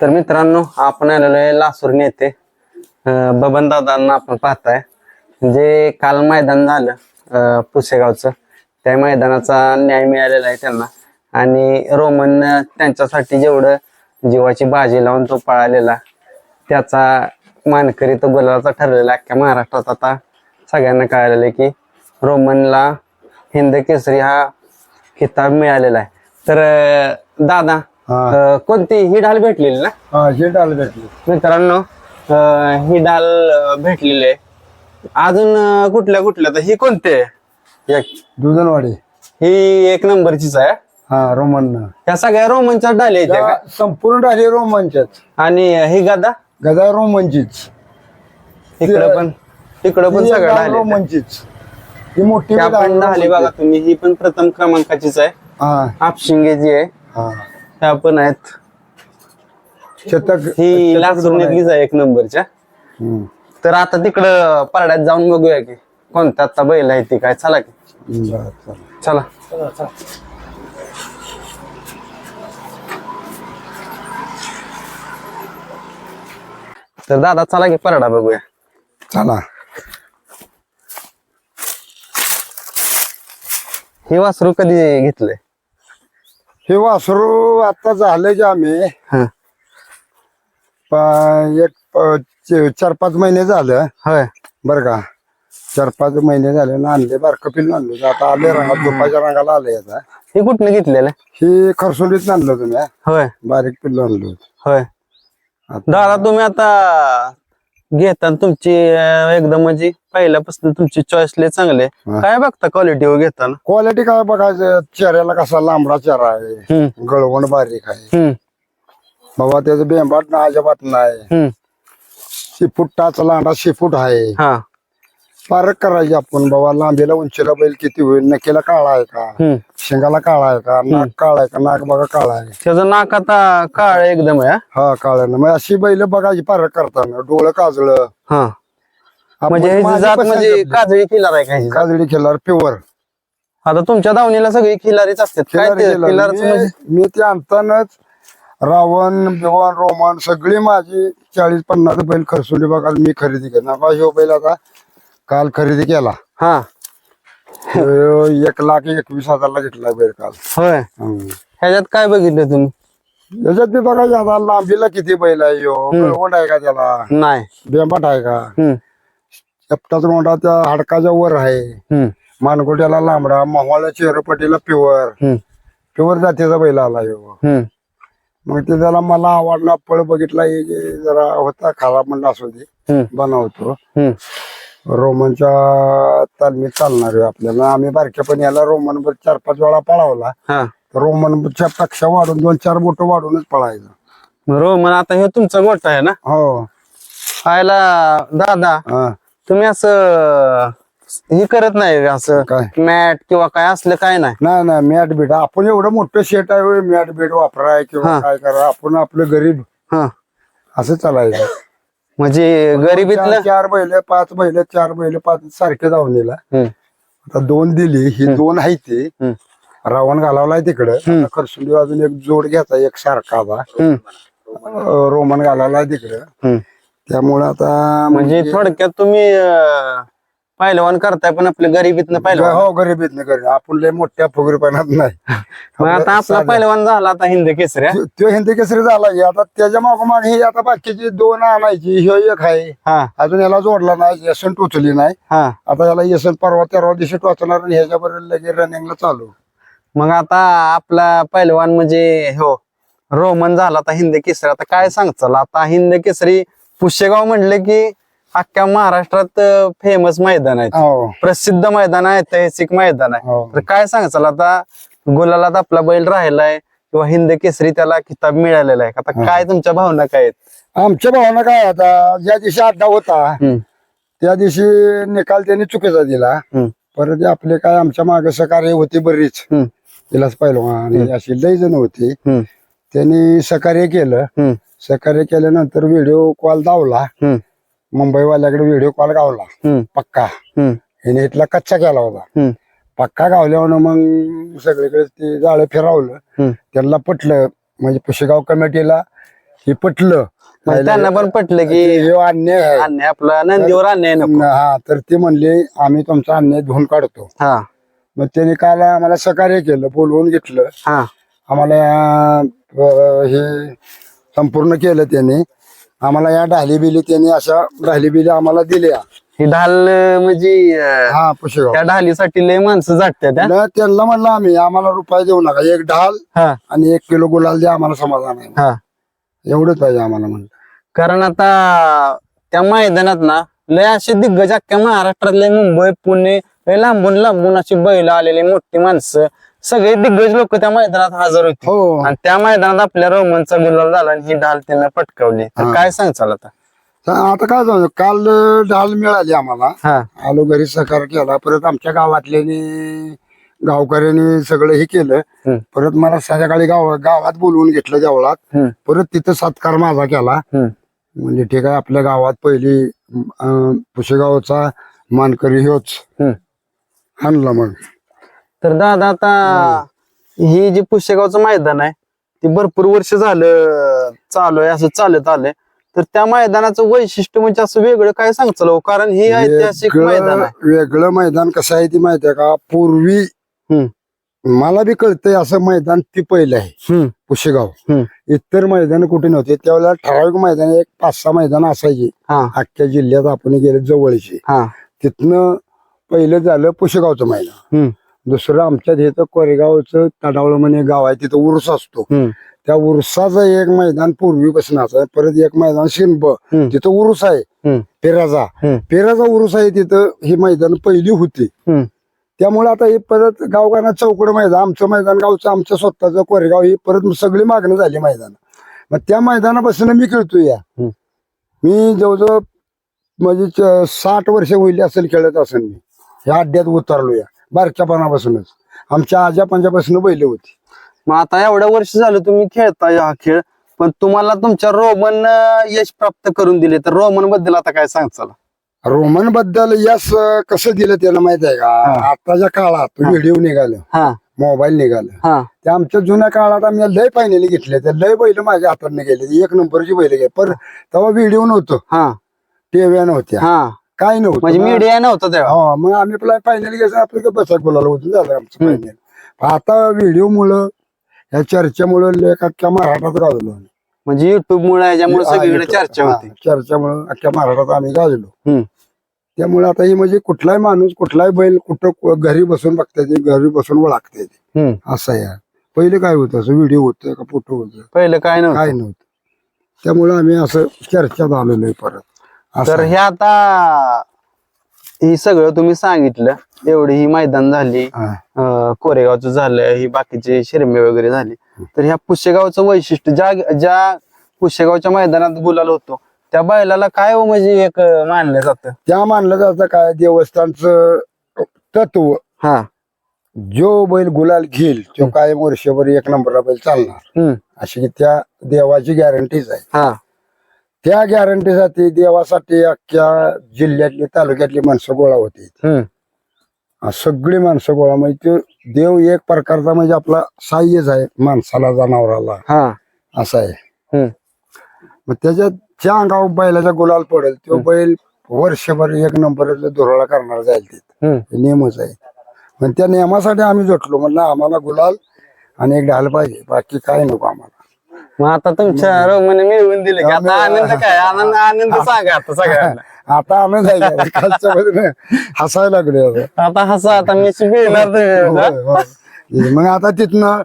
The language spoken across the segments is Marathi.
तर मित्रांनो आपण आलेलो आहे लासूर येथे. बबन दादांना आपण पाहताय. जे काल मैदान झालं पुसेगावचं त्या मैदानाचा न्याय मिळालेला आहे त्यांना. आणि रोमन त्यांच्यासाठी जेवढं जीवाची बाजी लावून तो पळालेला त्याचा मानकरी तो गुलाचा ठरलेला अख्ख्या महाराष्ट्रात आता सगळ्यांना कळालेलं आहे की रोमनला हिंद केसरी हा किताब मिळालेला आहे. तर दादा अं, कोणती ही ढाल भेटलेली ना? हा झेंड आलं भेटली. मित्रांनो अं, ही डाल अं, भेटलेली आहे. अजून अं, कुठल्या कुठल्या? तर ही कोणते एक. दुधनवाडी. ही एक नंबरचीच आहे. हा रोमन. ह्या सगळ्या रोमनच्या डाली आहेत का? संपूर्ण राहिली रोमनच्याच आणि ही गदा? गदा रोमनचीच. इकडं पण इकडं पण ती सगळं गदा डाली आहेत. रोमनचीच. ही मोठी त्या पण ढाली बघा. तुम्ही ही पण प्रथम क्रमांकाचीच आहे. हा. आपशिंगेची आहे. हा. ह्या पण आहेत. शतक ही शतक लासूर दोन आहे. एक नंबरच्या. हम्म. तर आता तिकडं परड्यात जाऊन बघूया की कोणत्या आता बैल आहे ती काय. चला की. बरं, चला. चला. तर दादा चला की परडा बघूया. चला. हे वासरू कधी घेतलंय? हे वासरू आता झालं जे आम्ही. हा. प- एक प- च- चार पाच महिने झालं. होय. बरं का. चार पाच महिने झाले ना आणले बारकं पिल्लं आणलं आता आले रंगात झोपाच्या रंगाला आले आता. हे कुठनं घेतलेलं? ही खरसुंडीत आणलं तुम्ही हा? होय. बारीक पिल्लं आणलं. होय. आता दादा तुम्ही आता घेताना तुमची अं, एकदम म्हणजे पहिल्यापासून तुमची चॉईस लय चांगले हा. काय बघता क्वालिटी घेताना क्वालिटी काय बघायचं? चेहऱ्याला कसा लांबडा चेहरा आहे. हम्म. गळवण बारीक आहे. हम्म. बाबा त्याचं बेंबाट ना अजिबात नाही. हम्म. शिफूट टाच लांडा शिफूट आहे. हा. पारक करायची आपण. बाबा लांबीला उंचीला बैल किती होईल? नकेला काळा आहे का? हम्म. शिंगाला काळा आहे का? नाक काळा आहे का? नाक बघा काळा आहे. त्याचं नाक आता काळ एकदम आहे हा? हा काळा मग अशी बैल बघायची पारक करताना. डोळं काजळ. हा. म्हणजे जात म्हणजे काजळी खिलार आहे काजळी खेळणार प्युअर आता तुमच्या दावणीला सगळी खिलारीच असतात काय ते खिलारच म्हणजे? मी ते आणतानाच रावण बिवण रोमन सगळी माझी चाळीस पन्नास बैल खरसुंडी बघा मी खरेदी केला. बा ह्यो बैल आता काल खरेदी केला. हा. ह्यो एक लाख एकवीस हजारला घेतला बैल काल. होय. हम्म. ह्याच्यात काय बघितलं तुम्ही? याच्यात मी बघा आता लांबीला किती बैल आहे ह्यो? गळवंड आहे का त्याला? नाही. बेंबाट आहे का? हम्म. चपटाचा मोठा त्या हाडकाच्या वर आहे. मानगोट्याला लांबडा मोहळा चेहरपटीला प्युअर प्युअर जातीचा बैल आला ह्यो मग ते त्याला मला आवडला फळ बघितला जे जरा होता खराब म्हणलं असू दे. बनवतो. रोमनच्या तालमीत चालणार आहे आपल्याला. आम्ही बारक्यापणी याला रोमन चार पाच वेळा पळावला. हा. रोमनच्या पेक्षा वाढून दोन चार बोट वाढूनच पळायचं. रोमन आता हे तुमचा गोठा आहे ना? हो. पाहायला दादा हा. तुम्ही असं हे करत नाही का असं काय? मॅट किंवा काय असलं काय नाही. नाही नाही मॅट बीट आपण एवढं मोठं शेट आहे होय, मॅट बीट वापराय किंवा. काय करा. आपण आपलं गरीब. हा. असं चालायचं. म्हणजे गरिबीतलं चार- चार बैल पाच बैल चार बैल पाच सारखे जाऊन दिला. हम्म. आता दोन दिली ही दोन आहे ती. हम्म. रावण घालावलाय तिकडं. खरसुंडी अजून एक जोड घ्यायचा एक सारखा हम्म. रोमन घालावलाय तिकडं. हम्म. त्यामुळे आता म्हणजे थोडक्यात तुम्ही अं, पहिलवान करताय पण आपल्या गरिबीतनं पहिलवान हो गरिबीत नाही गरीब. आपण लय मोठ्या फुगरीपणात नाही. मग आता आपला पहिलवान झाला आता हिंद केसऱ्या. त्यो- त्यो हिंदी केसरी झाला आता त्याच्या मागोमाग ही आता बाकीची दोन आणायची ह्यो एक आहे. हा. अजून याला जोडला नाही यशन टोचली नाही. हा. आता याला यशन परवा तेरवा दिवशी टोचणार आणि ह्याच्याबरोबर लगेच रनिंगला चालू. मग आता आपला पहिलवान म्हणजे हो रोमन झाला आता हिंद केसरी. आता काय सांगचाल? आता हिंद केसरी पुष्यगाव म्हणले की अख्ख्या महाराष्ट्रात फेमस मैदान आहे हो. प्रसिद्ध मैदान आहे ऐतिहासिक मैदान आहे. हो. तर काय सांगचाल आता गुलालात आपला बैल राहिलाय किंवा हिंद केसरी त्याला किताब मिळालेला आहे. आता काय तुमच्या भावना काय आहेत? आमच्या भावना काय आता ज्या दिवशी अड्डा होता त्या दिवशी निकाल त्यांनी चुकीचा दिला. परत आपले काय आमच्या मागे सहकार्य होती बरीच. विलास पैलवान हे अशी लई जण होती. त्यांनी सहकार्य केलं. सहकार्य केल्यानंतर व्हिडिओ कॉल दावला हम्म, मुंबईवाल्याकडे व्हिडिओ कॉल गावला. हम्म, पक्का. हम्म, याने इथला कच्चा केला होता. हम्म, पक्का गावल्यावर मग सगळीकडे ते जाळं फिरवलं. हम्म, त्यांना पटलं. म्हणजे पुशेगाव कमिटीला हे पटलं. मग त्यांना पण पटलं की हे अन्याय आहे. अन्याय आपला नंदीवर अन्याय नको. हा तर ते म्हणले आम्ही तुमचा अन्याय धुवून काढतो. हा. मग त्याने काल आम्हाला सहकार्य केलं बोलवून घेतलं. हा. आम्हाला अं, हे संपूर्ण केलं त्याने. आम्हाला या ढाली बिली त्याने अशा ढाली बिली आम्हाला दिल्या. ही ढाल म्हणजे अं, हा पुशेगाव त्या ढालीसाठी लय माणसं जाटतात हा? न त्यांना म्हणलं आम्ही आम्हाला रुपये देऊ नका. एक ढाल हा. आणि एक किलो गुलाल द्या आम्हाला समाधान आहे. हा. एवढंच पाहिजे आम्हाला म्हणलं. कारण आता त्या मैदानात ना लय असे दिग्गज अख्ख्या महाराष्ट्रातले मुंबई पुणे लय लांबून लांबून अशी बैल आलेली मोठी माणसं. सगळे दिग्गज लोक त्या मैदानात हजर होते. हो. आणि त्या मैदानात आपल्या रोमनचा गुलाल झाला आणि ही ढाल त्यांना पटकावली. तर हा. काय सांगचाल आता? तर आता काय झालं काल ढाल मिळाली आम्हाला. हा. आलो घरी सहकार केला. परत आमच्या गावातल्यानी गावकऱ्यांनी सगळं हे केलं. परत मला संध्याकाळी गाव गावात बोलवून घेतलं देवळात. हम्म, परत तिथं सत्कार माझा केला. हम्म. म्हणजे ठीक आहे आपल्या गावात पहिली अं, पुशेगावचा मानकरी हम्म. आणला मग. तर दादा आता ही जी पुष्यगावचं मैदान आहे ते भरपूर वर्ष झालं चालू आहे असं चालत आलंय. तर त्या मैदानाचं वैशिष्ट्य म्हणजे असं वेगळं काय सांगचाल हो? कारण हे ऐतिहासिक मैदान वेगळं आहे. वेगळं मैदान कसं आहे ती माहिती आहे का? पूर्वी. मला बी कळतंय असं मैदान ती पहिलं आहे. पुशेगाव. इतर मैदान कुठे नव्हते. त्यावेळेला ठराविक मैदान एक पाच सहा मैदान असायची. हा. अख्ख्या जिल्ह्यात आपण गेले जवळची. हा. तिथनं पहिलं झालं पुशेगावचं मैदान. दुसरं आमच्यात इथं कोरेगावचं तडावळ म्हणे गाव आहे तिथं उरुस असतो. त्या उरुसाचं एक मैदान पूर्वीपासून असं परत एक मैदान हम्म. तिथं उरुस आहे पेराचा पेराचा उरुस आहे तिथं ही मैदान पहिली होती. त्यामुळे आता हे परत गावगाना चौकड मैदान आमचं मैदान गावचं आमचं स्वतःचं कोरेगाव ही परत सगळी मागणं झाली मैदान. मग त्या मैदानापासून मी खेळतो या. मी जवळजवळ म्हणजे साठ वर्ष होईल असेल खेळत असेल मी. या अड्ड्यात उतरलो या. बारक्यापणापासूनच. आमच्या आजा पंजापासून बैल होती. मग आता एवढ्या वर्ष झालं तुम्ही खेळताय हा खेळ पण तुम्हाला तुमच्या रोमन यश प्राप्त करून दिले. तर रोमनबद्दल आता काय सांगचाल रोमनबद्दल यश अं, कसं दिलं त्याला माहीत आहे का? हा. आताच्या काळात हा. व्हिडिओ निघालं. हा. मोबाईल निघालं. हा. त्या आमच्या जुन्या काळात आम्ही लय फायनली घेतले. त्या लय बैल माझ्या हाताने गेले. एक नंबरची बैल गेले पण तेव्हा व्हिडिओ नव्हतं. हा. टीव्ही नव्हत्या. हा. काय नव्हतं म्हणजे मीडिया नव्हता तेव्हा. हा मग आम्ही फायनल घ्यायचं आपलं काय बसा बोलायला होतं झालं आमचं हम्म. फायनल आता व्हिडिओ मुळे या चर्चेमुळे अख्ख्या महाराष्ट्रात गाजलो आम्ही. म्हणजे युट्यूब मुळे याच्यामुळे सगळीकडे. चर्चा हा, होती. चर्चेमुळे अख्ख्या महाराष्ट्रात आम्ही गाजलो. हम्म. त्यामुळे आता ही म्हणजे कुठलाही माणूस कुठलाही बैल कुठं को- घरी बसून बघता येते घरी बसून ओळखता येते हम्म. असं आहे. पहिले काय होतं? असं व्हिडिओ होतं का फोटो होतं? पहिलं काय नव्हतं? काय नव्हतं? त्यामुळे आम्ही असं चर्चेत आलेलो आहे परत. असं. तर. हे आता ही सगळं तुम्ही सांगितलं एवढी ही मैदान झाली हा. अं, कोरेगावचं झालं ही बाकीचे शिरमे वगैरे झाले. तर ह्या पुष्यगावचं वैशिष्ट्य ज्या ज्या पुष्यगावच्या मैदानात गुलाल होतो त्या बैलाला काय हो म्हणजे एक अं, मानलं जातं? त्या मानलं जातं काय देवस्थानचं तत्व. हा. जो बैल गुलाल घेईल तो कायम वर्षभर एक नंबरला बैल चालणार. हम्म. अशी की त्या देवाची गॅरंटीच आहे. हा. त्या गॅरंटीसाठी देवासाठी अख्ख्या जिल्ह्यातली तालुक्यातली माणसं गोळा होती. आ, सगळी माणसं गोळा. म्हणजे ते देव एक प्रकारचा म्हणजे आपला साह्यच आहे माणसाला जनावराला. हा. असं आहे. मग त्याच्यात ज्या अंगावर बैलाचा गुलाल पडेल तो. बैल वर्षभर एक नंबरचा धुराळा करणार जाईल हे. नियमच आहे. पण त्या नियमासाठी आम्ही जोटलो म्हणलं आम्हाला गुलाल आणि एक ढाल पाहिजे. बाकी काय नको आम्हाला. मग आता तुमच्या रोमने मिळवून दिले की आता आनंद काय? आनंद आनंद सांगा आता सगळ्यांना. आता आनंद आहे? कालच्या मध्ये हसायला लागले आता. हसा आता मी मिळणार. मग आता तिथनं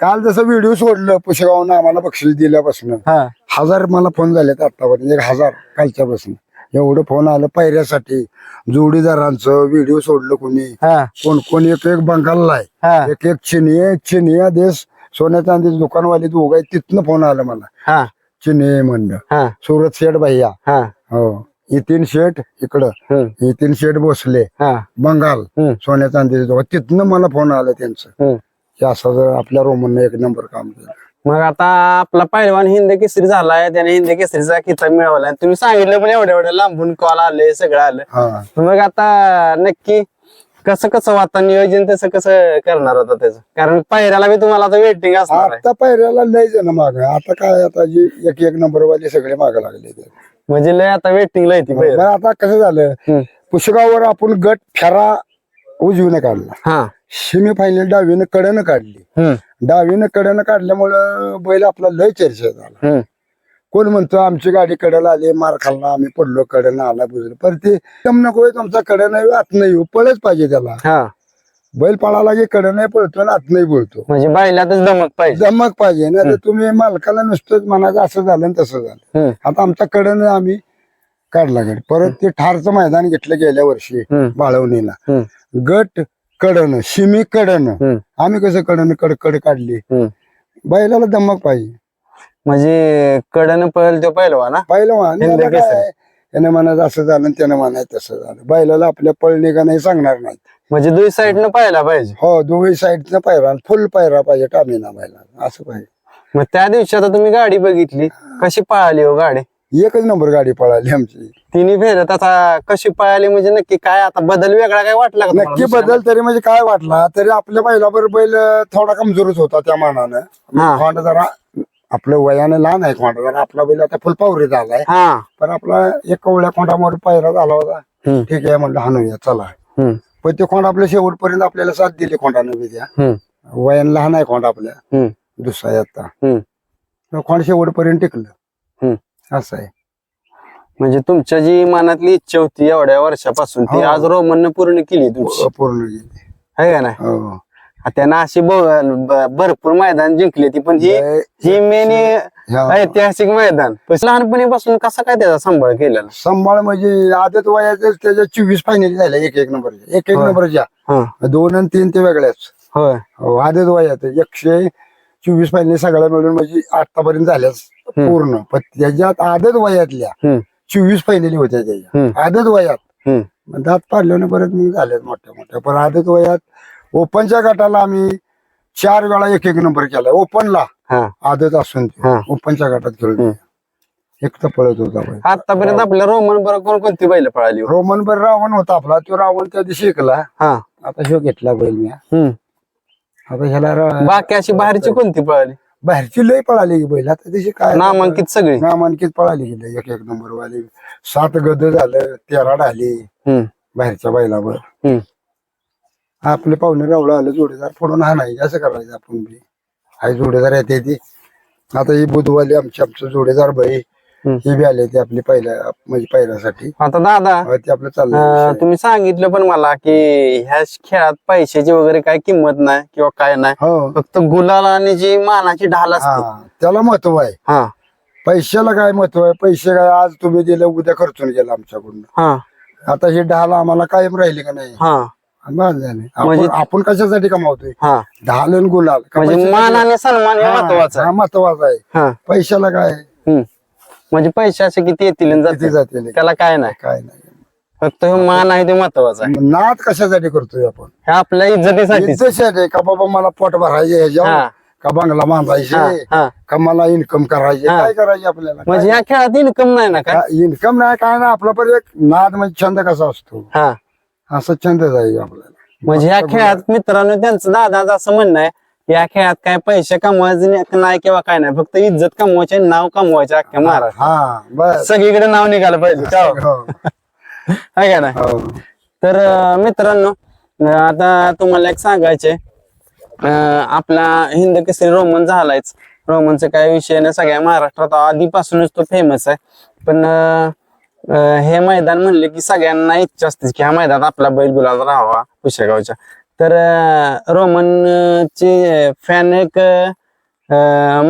काल जसं व्हिडिओ सोडलं पुशेगावनं आम्हाला बक्षीस दिल्यापासून हा. हजार मला फोन झालेत आतापर्यंत. एक हजार कालच्यापासून एवढं फोन आलं पायऱ्यासाठी. जोडीदारांचं व्हिडिओ सोडलं कोणी. हा. कोण कोण एक एक बंगालला आहे. एक एक चिनिये चिनिया देश सोन्या चांदीचे दुकानवाले दोघं आहेत तिथनं फोन आला मला. हा. चिनिये म्हणलं. हा. सुरत शेठ भैया. हा. हो. नितीन शेठ इकडं. नितीन शेठ भोसले. हा. बंगाल. सोन्या चांदीचे दोघं. तिथनं मला फोन आला त्यांचं. की असं जर आपल्या रोमनने एक नंबर काम केलं. मग आता आपला पहिलवान हिंद केसरी झालाय त्याने हिंद केसरीचा किताब मिळवलाय. तुम्ही सांगितलं पण एवढ्या एवढ्या लांबून कॉल आले सगळं आलं. मग आता नक्की कसं कसं वाता नियोजन तसं कसं करणार होता त्याचं? कारण पायऱ्याला बी तुम्हाला आता वेटिंग असणार आहे. आता पायऱ्याला लय जण माग आता काय आता जी एक एक नंबर वाले सगळे माग लागले ते. म्हणजे लय आता वेटिंगला येते बरं आता कसं झालं? हम्म. पुष्गावर आपण गट फेरा उजवीने काढला. हा. सेमी फायनल डावीनं कडनं काढली. हम्म. डावीनं कडनं काढल्यामुळं बैल आपला लय चर्चा झाला हम्म. कोण म्हणतो आमची गाडी कडेला आली मार खाल्ला आम्ही पडलो कडेनं आला बुजलो पर ते दम नको तुमचा कडे नाही आत नाही येऊ पळच पाहिजे त्याला. हा. बैल पळाला की कडे नाही पळतो आणि आत नाही पळतो म्हणजे बैलातच दमक पाहिजे. जमक पाहिजे ना तर तुम्ही मालकाला नुसतंच म्हणायचं असं झालं आणि तसं झालं. हम्म. आता आमच्या कडनं आम्ही काढला गट. परत ते ठारचं मैदान घेतलं गेल्या वर्षी हम्म. बाळवणीला. हम्म. गट कडनं शिमी कडनं हम्म. आम्ही कसं कडनं कडकड काढली. हम्म. बैलाला दमक पाहिजे. म्हणजे कडनं पळेल तो पहिलवा ना पहिलं हिंद केसरी. याने म्हणायचं असं झालं आणि त्यानं म्हणायचं तसं झालं. बैलाला आपल्या पळणे का नाही सांगणार नाही म्हणजे दुई साईडनं पाहायला पाहिजे. हो दोघी साईडनं पायरा फुल पायरा पाहिजे टामिना बैला असं पाहिजे. मग त्या दिवशी आता तुम्ही गाडी बघितली. कशी पळाली हो गाडी? एकच नंबर गाडी पळाली आमची. तिन्ही फेरत आता कशी पळाली म्हणजे नक्की काय आता बदल वेगळा काय वाटला का तुम्हाला नक्की? बदल तरी म्हणजे काय वाटला? तरी आपल्या बैलाबर बैल थोडा कमजोरच होता त्या मानानं. हा. जरा आपलं वयानं लहान आहे खोंड जरा आपला बैल आता फुल पावरी झालाय. हा. पण आपला एक कवळ्या खोंडावर पायरा झाला होता. हम्म, ठीक आहे म्हणलं हाणूया चला. हम्म, पण ते खोंड आपल्या शेवटपर्यंत आपल्याला साथ दिली खोंडानं बी त्या हम्म, वयानं लहान आहे खोंड आपल्या. हम्म, दुसरा आहे आता. हम्म, तर खोंड शेवटपर्यंत टिकलं. हम्म. असं आहे. म्हणजे तुमच्या जी मनातली इच्छा होती एवढ्या वर्षापासून ती हो. आज रोमननं पूर्ण केली तुमची. पूर्ण गेली आहे का नाही? हो. त्यानं अशी भरपूर मैदान जिंकली ती. पण ही ही मेन ऐतिहासिक मैदान. पण लहानपणीपासून कसा काय त्याचा सांभाळ केलेला? संभाळ म्हणजे आदत वयाचे त्याच्या चोवीस फायनल झाल्या एक एक नंबरच्या. एक एक. नंबरच्या. हा. दोन आणि तीन ते वेगळ्याच. हो, आदत वयात एकशे चोवीस फायनल सगळ्या मिळून म्हणजे आतापर्यंत झाल्याच पूर्ण. पण त्याच्यात आदत वयातल्या चोवीस फायनली होत्या. त्याच्या. आदत वयात. दात पाडल्याने परत मग झाल्यात मोठ्या मोठ्या. पण आदत वयात ओपनच्या गटाला आम्ही चार वेळा एक एक नंबर केलाय ओपनला हा. आदत असून ते. हा. ओपनच्या गटात खेळलो एक तर पळत होता बैल. आतापर्यंत आपल्या रोमन बरोबर कोण कोणती बैल पळाली हो? रोमन बर रावण होता आपला. तो रावण त्या दिवशी शिकला हा. आता ह्यो घेतला बैल मी हम्म. आता ह्याला रा- बाकी अशी बाहेरची कोणती पळाली? बाहेरची लय पळाली की बैल. आता त्याची काय नामांकित सगळी. नामांकित पळाली गेली एक एक नंबर वाली. सात गद झालं तेरा ढाली हम्म, बाहेरच्या बैलावर. हम्म. आपले पाहुणे रावळं आलं जोडीदार फोडून हाणायचे असं करायचं आपण बी. हाय जोडीदार येते ती आता ही बुधवाली आमची आमचं जोडीदार बाई. ही बी आले ते आपली पहिल्या म्हणजे पहिल्यासाठी. आता दादा ते आपलं अं, चाललं तुम्ही सांगितलं पण मला की ह्या खेळात पैशाची वगैरे काय किंमत नाही किंवा काय नाही. हो. फक्त गुलाल आणि जी मानाची ढाल असते. हा त्याला महत्त्व आहे. हा. पैशाला काय महत्त्व आहे? पैसे काय आज तुम्ही दिले उद्या खर्चून गेला आमच्याकडून. हा. आता ही ढाल आम्हाला कायम राहिली का नाही? हा. बस झाले. म्हणजे- आपण कशासाठी कमावतोय? हा. ढाल आणि गुलाल. का म्हणजे? मान आणि सन्मान हे महत्वाचं हा, महत्त्वाचा आहे. हा. पैशाला काय? हम्म. म्हणजे पैसे असे किती येतील आणि किती जातील? जाते त्याला काय नाही. काय नाही. फक्त हे मान आहे ते महत्वाचं आहे. नाद कशासाठी करतोय आपण? हे आपल्या इज्जतीसाठी इज्जतसाठी का बाबा मला पोट भरायचे हा. ह्याच्यावर का बंगला बांधायचे? हा का मला इन्कम करायचे? हा. काय करायचे आपल्याला? म्हणजे या खेळात इन्कम नाही ना काय इन्कम नाही काय नाही. आपला पण एक नाद म्हणजे छंद कसा असतो? हा. असं छंदच आहे आपल्याला. म्हणजे या खेळात मित्रांनो त्यांचं दादा असं म्हणणं आहे या खेळात काय पैसे कमवायचे नाही किंवा काय नाही फक्त इज्जत कमवायचे नाव कमवायचे अख्ख्या महाराष्ट्र हा बस. सगळीकडे नाव निघालं पाहिजे का हो? हो. है का नाही? हो. तर अं, मित्रांनो अं, आता तुम्हाला एक सांगायचे आपला हिंद केसरी रोमन झालायच. रोमनचा काय विषय नाही सगळ्या महाराष्ट्रात आधीपासूनच तो फेमस आहे. पण अं, हे मैदान म्हणले की सगळ्यांना इच्छा असते की ह्या मैदानात आपला बैल गुलाल राहावा पुशेगावच्या तर रोमनचे रोमन ची फॅन एक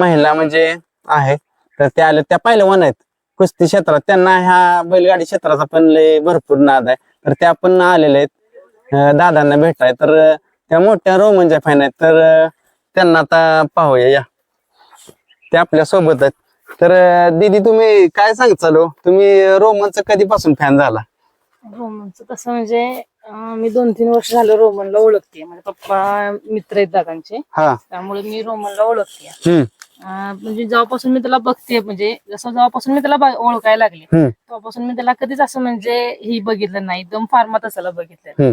महिला म्हणजे आहे. तर त्या आल्या त्या पहिलवान आहेत. कुस्ती क्षेत्रात त्यांना ह्या बैलगाडी क्षेत्राचा पण लय भरपूर नाद आहे. तर त्या पण आलेल्या आहेत. दादांना भेटाय तर त्या मोठ्या रोमनच्या फॅन आहेत. तर त्यांना आता पाहूया या. ते आपल्यासोबत आहेत. तर दीदी तुम्ही काय सांगचाल हो? तुम्ही रोमनचं कधीपासून फॅन झाला? रोमनचं तसं म्हणजे मी दोन तीन वर्ष झालं रोमनला ओळखते. माझे पप्पा मित्र आहेत दादांचे. हा. त्यामुळे मी रोमनला ओळखते. म्हणजे जेव्हापासून मी त्याला बघते म्हणजे जसं जेव्हापासून मी त्याला ओळखायला लागले तेव्हापासून मी त्याला कधीच असं म्हणजे ही बघितलं नाही. एकदम फार्मात असायला बघितलं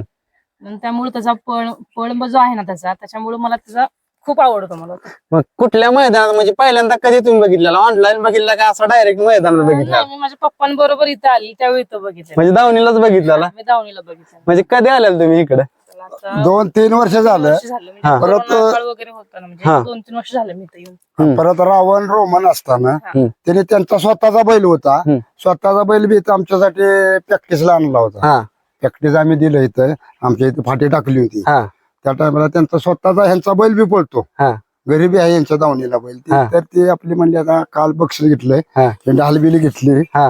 त्यामुळे त्याचा पळ पळ जो आहे ना त्याचा त्याच्यामुळे मला त्याचा खूप आवडतो मला तो. मग कुठल्या मैदानात म्हणजे पहिल्यांदा कधी तुम्ही बघितलेला? ऑनलाईन बघितला का असं डायरेक्ट मैदानात बघितला? नाही, मी माझ्या पप्पांबरोबर इथं आली त्यावेळी इथं बघितलं म्हणजे दावणीलाच बघितलेला? मी दावणीला बघितलं म्हणजे कधी आलेला तुम्ही इकडे? त्याला आता दोन तीन वर्ष झालं. वर्ष झालं म्हणजे हा. परत- कोरोना काळ वगैरे होता ना हा. म्हणजे दोन तीन वर्ष झालं मी इथं येऊन. हम्म. परत रावण रोमन असताना हम्म. त्याने त्यांचा स्वतःचा बैल होता. हम्म. स्वतःचा बैल बी इथं आमच्यासाठी प्रॅक्टिसला आणला होता. हा. प्रॅक्टिस आम्ही दिलं इथं. आमच्या इथे फाटी टाकली होती. हा. त्या टायमाला त्यांचा स्वतःचा ह्यांचा बैल बी पळतो. हा. गरीबी आहे यांच्या दावणीला बैल. ती- हा. तर ते आपली म्हणजे आता काल बक्षीस घेतलंय. हा. डालबिली घेतली. हा.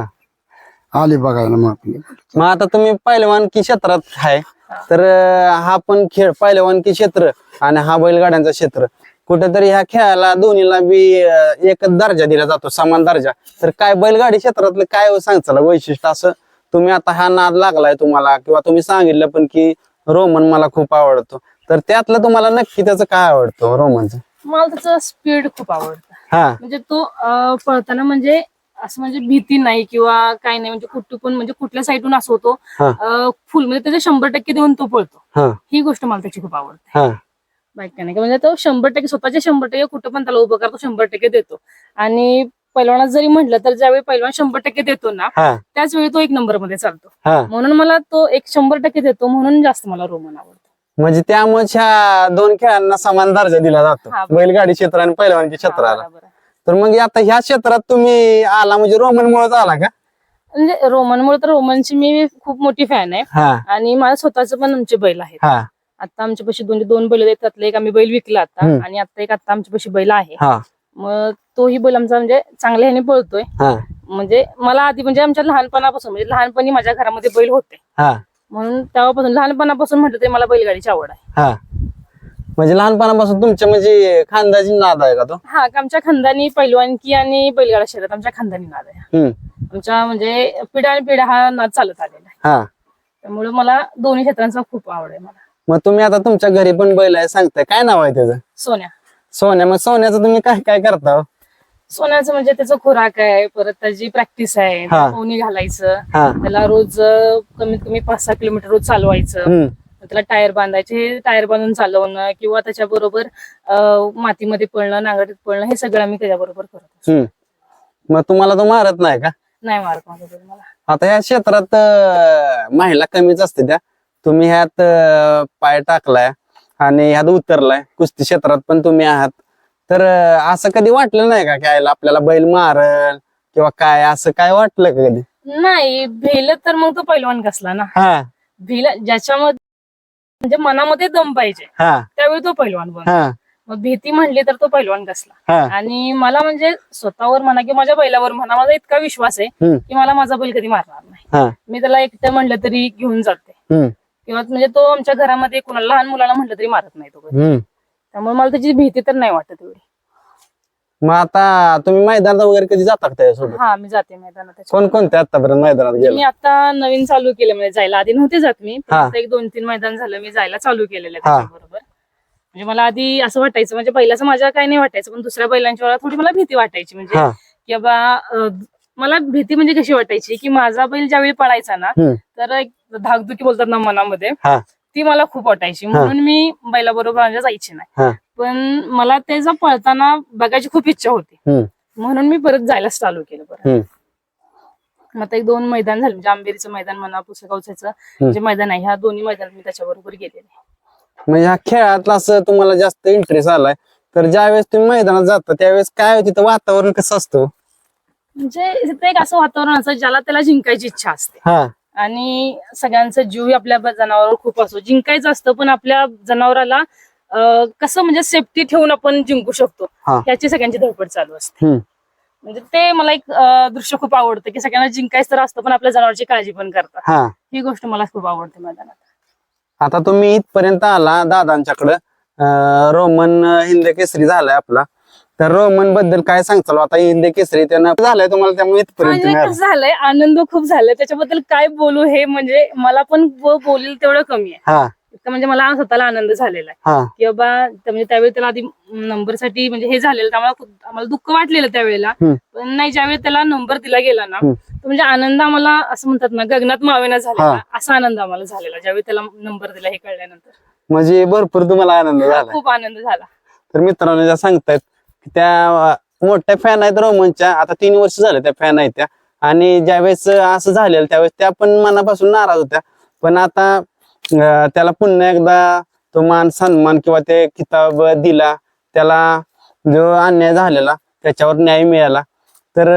आली बघायला मग आपली. मग आता तुम्ही पहिलवानकी क्षेत्रात आहे. तर अं, हा पण खेळ पहिलवानकी क्षेत्र आणि हा बैलगाड्यांचं क्षेत्र. कुठेतरी ह्या खेळाला दोन्हीला बी अं, एकच दर्जा दिला जातो समान दर्जा. तर काय बैलगाडी क्षेत्रातलं काय सांगचाल वैशिष्ट्य असं तुम्ही आता हा नाद लागलाय तुम्हाला किंवा तुम्ही सांगितलं पण की रोमन मला खूप आवडतो. तर त्यातलं तुम्हाला नक्की त्याचं काय आवडतं रोमनचं मला त्याचं स्पीड खूप आवडतं. हा. म्हणजे तो अं, पळताना म्हणजे असं म्हणजे भीती नाही किंवा काही नाही म्हणजे कुठे पण म्हणजे कुठल्या साईडून असं होतो हा. अं, फुल म्हणजे त्याचे शंभर टक्के देऊन तो पळतो. हा. ही गोष्ट मला त्याची खूप आवडते. हा. बाईक काय नाही का म्हणजे तो शंभर टक्के स्वतःचे शंभर टक्के कुठं पण त्याला उभं करतो शंभर टक्के देतो. आणि पैलवानात जरी म्हटलं तर ज्यावेळी पैलवान शंभर टक्के देतो ना हा. त्याच वेळी तो एक नंबरमध्ये चालतो. हा. म्हणून मला तो एक शंभर टक्के देतो म्हणून जास्त मला रोमन आवडतो. म्हणजे त्यामुळे ह्या दोन खेळांना समान दर्जा दिला जातो. बरोबर. बैलगाडी क्षेत्र आणि पहिलवानकी क्षेत्राला. बरोबर. तर मग आता ह्या क्षेत्रात तुम्ही आला म्हणजे रोमन मुळेच आला का? म्हणजे रोमनमुळे तर रोमनची मी खूप मोठी फॅन आहे. हा. आणि माझ्या स्वतःच पण आमचे बैल आहेत. हा. आता आमच्या पाशी दोन दोन बैल आहेत. त्यातले एक आम्ही बैल विकला आता. हम्म. आणि आता एक आता आमच्या पाशी बैल आहे. हा. मग तोही बैल आमचा म्हणजे चांगल्या ह्याने पळतोय. हा. म्हणजे मला आधी म्हणजे आमच्या लहानपणापासून म्हणजे लहानपणी माझ्या घरामध्ये बैल होते. हा. म्हणून तेव्हापासून लहानपणापासून म्हटलं तरी मला बैलगाडीची आवड आहे. हा. म्हणजे लहानपणापासून तुमच्या म्हणजे खानदाची नाद आहे का तो? हा आमच्या खानदानी पैलवानकी आणि बैलगाडा शर्यत आमच्या खानदानी नाद आहे. हम्म. आमच्या म्हणजे पिढ्या आणि पिढ्या हा नाद चालत आलेला आहे. हा. त्यामुळे मला दोन्ही क्षेत्रांचा खूप आवड आहे मला. मग तुम्ही आता तुमच्या घरी पण बैल आहे सांगताय. काय नाव आहे त्याचं? सोन्या. सोन्या. मग सोन्याचं तुम्ही काय काय करता हो? सोन्याचं म्हणजे त्याचं खुराक आहे परत त्याची प्रॅक्टिस आहे हा. पोहणी घालायचं हा. त्याला रोज अं, कमीत कमी पाच सहा किलोमीटर रोज चालवायचं हम्म. त्याला टायर बांधायचे हे टायर बांधून चालवणं किंवा त्याच्याबरोबर अं, मातीमध्ये पळणं नांगरटीत पळणं हे सगळं आम्ही त्याच्याबरोबर करतो हम्म. मग तुम्हाला तो मारत नाही का? नाही मारत मला. आता ह्या क्षेत्रात अं, महिला कमीच असते त्या. तुम्ही ह्यात अं, पाय टाकलाय आणि ह्यात उतरलाय. कुस्ती क्षेत्रात पण तुम्ही आहात. तर असं कधी वाटलं नाही का काय आपल्याला बैल मारल किंवा काय? असं काय वाटलं का कधी? नाही भेल तर मग तो पैलवान कसला ना? हा. भेल ज्याच्यामध्ये म्हणजे मनामध्ये दम पाहिजे हा. त्यावेळी तो पैलवान बन हा. मग भीती म्हणली तर तो पैलवान कसला? हा. आणि मला म्हणजे स्वतःवर म्हणा किंवा माझ्या बैलावर म्हणा माझा इतका विश्वास आहे हम्म. की मला माझा बैल कधी मारणार नाही. हा. मी त्याला एकटं म्हणलं तरी घेऊन जाते. हम्म. किंवा म्हणजे तो आमच्या घरामध्ये कुणाला लहान मुलाला म्हटलं तरी मारत नाही तो कधी. हम्म. त्यामुळे मला त्याची भीती तर नाही वाटत एवढी. मग आता तुम्ही मैदानात वगैरे कधी जाता का त्याच्यासोबत हा मी जाते मैदानात. त्याच्या कोण कोणते आतापर्यंत मैदानात मी गेला आता नवीन चालू केलं म्हणजे जायला. आधी नव्हते जात मी. पण हा. आता एक दोन तीन मैदान झालं मी जायला चालू केलेलं आहे हा. त्याच्याबरोबर. म्हणजे मला आधी असं वाटायचं म्हणजे पहिल्याचं माझ्या काही नाही वाटायचं पण दुसऱ्या बैलांच्या वेळा थोडी मला भीती वाटायची. म्हणजे हा. की बाबा अं, मला भीती म्हणजे कशी वाटायची की माझा बैल ज्यावेळी पळायचा ना हम्म. तर एक धाकधुकी बोलतात ना मनामध्ये हा. ती मला खूप वाटायची. म्हणून मी बैलाबरोबर माझ्या जायची नाही. पण मला त्याचा पळताना बघायची खूप इच्छा होती. म्हणून मी परत जायला चालू केलं परत मग एक दोन मैदान झाले. म्हणजे आंबेरीचं मैदान म्हणा पुसेगावचं जे मैदान आहे ह्या दोन्ही मैदान मी त्याच्याबरोबर गेलेले. म्हणजे ह्या खेळात असं तुम्हाला जास्त इंटरेस्ट आलाय. तर ज्यावेळेस तुम्ही मैदानात जाता त्यावेळेस काय तिथं वातावरण कसं असतं? म्हणजे तिथे एक असं वातावरण असतं ज्याला त्याला जिंकायची इच्छा असते. आणि सगळ्यांचा जीव आपल्या जनावरावर खूप असतो. जिंकायचं असतं पण आपल्या जनावराला कसं म्हणजे सेफ्टी ठेवून आपण जिंकू शकतो. याची सगळ्यांची धडपड चालू असते. म्हणजे ते मला एक दृश्य खूप आवडतं की सगळ्यांना जिंकायचं तर असतं पण आपल्या जनावरची काळजी पण करतात. हा. ही गोष्ट मला खूप आवडते मैदानात आता तुम्ही इथपर्यंत आला दादांच्याकडं. रोमन हिंद केसरी झालाय आपला. तर रोमनबद्दल काय सांगताल? आता हिंद केसरी त्यानं झालाय तुम्हाला त्यामुळे इथपर्यंत झालंय आनंद खूप झालाय. त्याच्याबद्दल काय बोलू हे म्हणजे मला पण ब- बोलेल तेवढं कमी आहे. हा. इतकं म्हणजे मला स्वतःला आनंद झालेला आहे. हा. की बाबा त्या- म्हणजे त्यावेळी त्याला आधी नंबरसाठी म्हणजे हे झालेलं त्यामुळे खूप- आम्हाला दुःख वाटलेलं त्यावेळेला. हम्म. पण नाही ज्यावेळी त्याला नंबर दिला गेला ना हम्म. म्हणजे आनंद आम्हाला असं म्हणतात ना गगनात मावेना झाला हा. असा आनंद आम्हाला झालेला ज्यावेळी त्याला नंबर दिला हे कळल्यानंतर. म्हणजे भरपूर तुम्हाला आनंद झाला. खूप आनंद झाला. तर मित्रांनो ज्या सांगतायत त्या मोठ्या फॅन आहेत रोमनच्या. आता तीन वर्ष झाले त्या फॅन आहेत त्या. आणि ज्यावेळेस असं झालेलं त्यावेळेस त्या पण मनापासून नाराज होत्या. पण आता त्याला पुन्हा एकदा तो मान सन्मान किंवा ते किताब दिला. त्याला जो अन्याय झालेला त्याच्यावर न्याय मिळाला. तर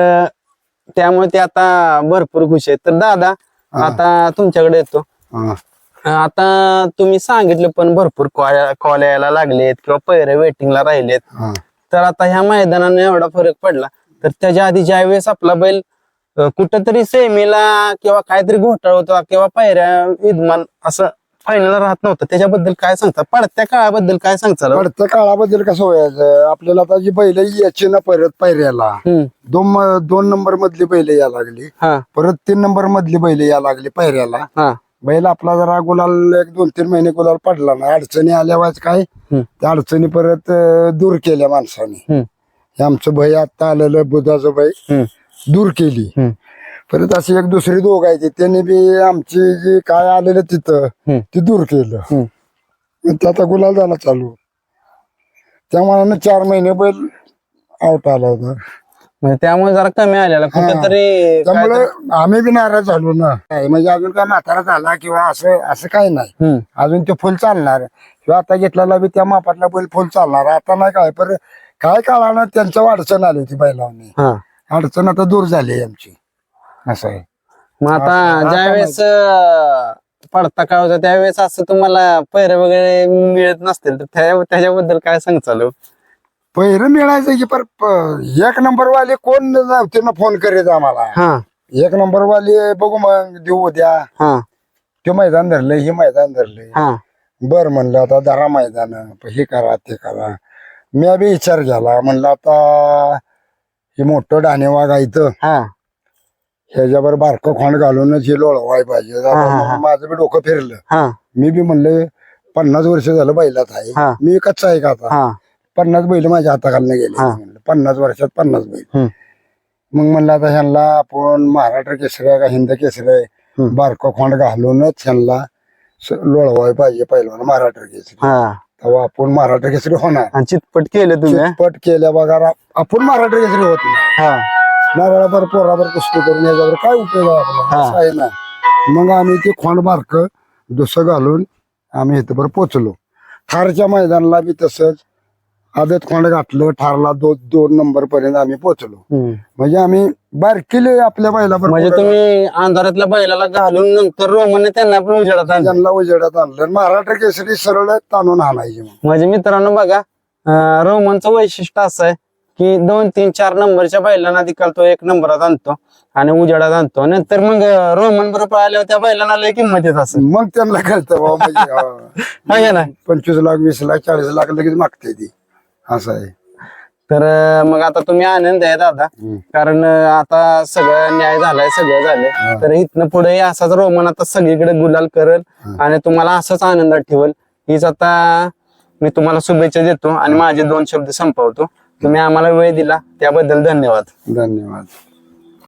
त्यामुळे ते आता भरपूर खुश आहेत. तर दादा. आता तुमच्याकडे येतो. आता तुम्ही सांगितलं पण भरपूर कॉल यायला लागलेत किंवा पैरे वेटिंगला राहिलेत. तर आता ह्या मैदानाने एवढा फरक पडला. तर त्याच्या आधी ज्या वेळेस आपला बैल कुठंतरी सेमीला किंवा काहीतरी घोटाळा होता किंवा पायऱ्या विद्यमान असं फायनल राहत नव्हतं. त्याच्याबद्दल काय सांगता? पडत्या काळाबद्दल काय सांगता पडत्या काळाबद्दल कसं व्हायचं? आपल्याला आता जी बैल यायची ना परत पायऱ्याला दोन दोन नंबर मधली बैल या लागली. हा. परत तीन नंबर मधली बैल या लागली पायऱ्याला. हा. बैल आपला जरा गुलाल एक दोन तीन महिने गुलाल पडला ना अडचणी आल्या वाच काय. त्या अडचणी परत अं, दूर केल्या माणसाने. हे आमचं भय आता आलेलं बुधाचं भय. दूर केली. परत अशी एक दुसरी दोघ आहे त्यांनी बी आमची जी काय आलेलं तिथं. ते दूर केलं. मग ते आता गुलाल झाला चालू. त्या मनानं चार महिने बैल आउट आला होता. म्हणजे त्यामुळे जरा कमी आलेला. कुठंतरी त्यामुळे आम्ही बी नाराज झालो ना. काय म्हणजे अजून काय म्हातारा झाला किंवा असं असं काही नाही. हम्म. अजून ते फुल चालणार. किंवा आता घेतलेला बी त्या मापातला बैल फुल चालणार. आता नाही काय पर काय काळानं त्यांचं अडचण आली होती बैलावनी हा. अडचण आता दूर झाली आहे आमची. असं आहे. मग आता आता ज्यावेळेस अं, पडता काळ होता त्यावेळेस असं तुम्हाला पैरे वगैरे मिळत नसतील तर त्या- त्याच्याबद्दल काय सांग चालू पहिरं मिळायचं की पर प- एक नंबर वाले कोण नव्हते ना फोन करीत आम्हाला. हा. एक नंबर वाले बघू मग देऊ उद्या. हा. ते मैदान धरलंय हे मैदान धरलंय. हा. बर म्हणलं आता धरा मैदान हे करा ते करा. मी बी विचार केला म्हणलं आता हे मोठं डाणेवाग आहे इथं. हा. ह्याच्यावर बारकं खोंड घालूनच हे लोळवाय पाहिजे. आता हा, हा, हा. मग माझं बी डोकं फिरलं. हा. मी बी म्हणलं पन्नास वर्ष झालं बैलात आहे. हा. मी कच्चा आहे का आता? हा. पन्नास बैल माझ्या हाताखालनं गेले. हा. म्हणलं पन्नास वर्षात पन्नास बैल. हम्म. मग म्हणलं आता ह्यांना आपण महाराष्ट्र केसरी आहे का हिंद केसरी आहे? हम्म. बारकं खोंड घालूनच ह्यांना स- लोळवाय पाहिजे पहिलवान महाराष्ट्र केसरी. हा. तेव्हा आपण महाराष्ट्र केसरी होणार. आणि चितपट केलं तुम्ही? हा? चितपट केल्या बघा रा- आपण महाराष्ट्र केसरी होत नाही. हा. नारळावर पोरावर कुस्ती करून याच्यावर काय उपयोग आहे आपला हा. असं आहे ना. मग आम्ही ते खोंड बारक दुसरं घालून आम्ही इथं पोचलो. ठारच्या मैदानाला बी तसंच. आदत खोंड घातलं ठारला दोन दोन नंबर पर्यंत आम्ही हम्म. म्हणजे आम्ही बारकिले आपल्या बैलावर म्हणजे तुम्ही अंधारातल्या बैलाला घालून नंतर रोमनने त्यांना पण उजेडात आणलं. त्यांना उजेडात आणलं. आणि महाराष्ट्र केसरी सरळ ताणून आणायचे मग म्हणजे मित्रांनो बघा अं, रोमनचं वैशिष्ट्य असं आहे की दोन तीन चार नंबरच्या बैलांना निकाल तो एक नंबरात आणतो आणि उजेडात आणतो. नंतर मग अं, रोमन बरोबर आल्यावर त्या बैलांना लय किंमत येत असं मग त्यांना कळतं बाबा म्हणजे. पंचवीस लाख वीस लाख चाळीस लाख लगेच मागते ती. असं आहे. तर अं, मग आता तुम्ही आनंद आहे दादा. हम्म. कारण अं, आता सगळं न्याय झालाय सगळं झालंय. तर इथनं पुढे असाच रोमन आता सगळीकडे गुलाल करल आणि तुम्हाला असंच आनंदात ठेवल. हीच आता मी तुम्हाला शुभेच्छा देतो आणि माझे दोन शब्द संपवतो. तुम्ही आम्हाला वेळ दिला त्याबद्दल धन्यवाद. धन्यवाद.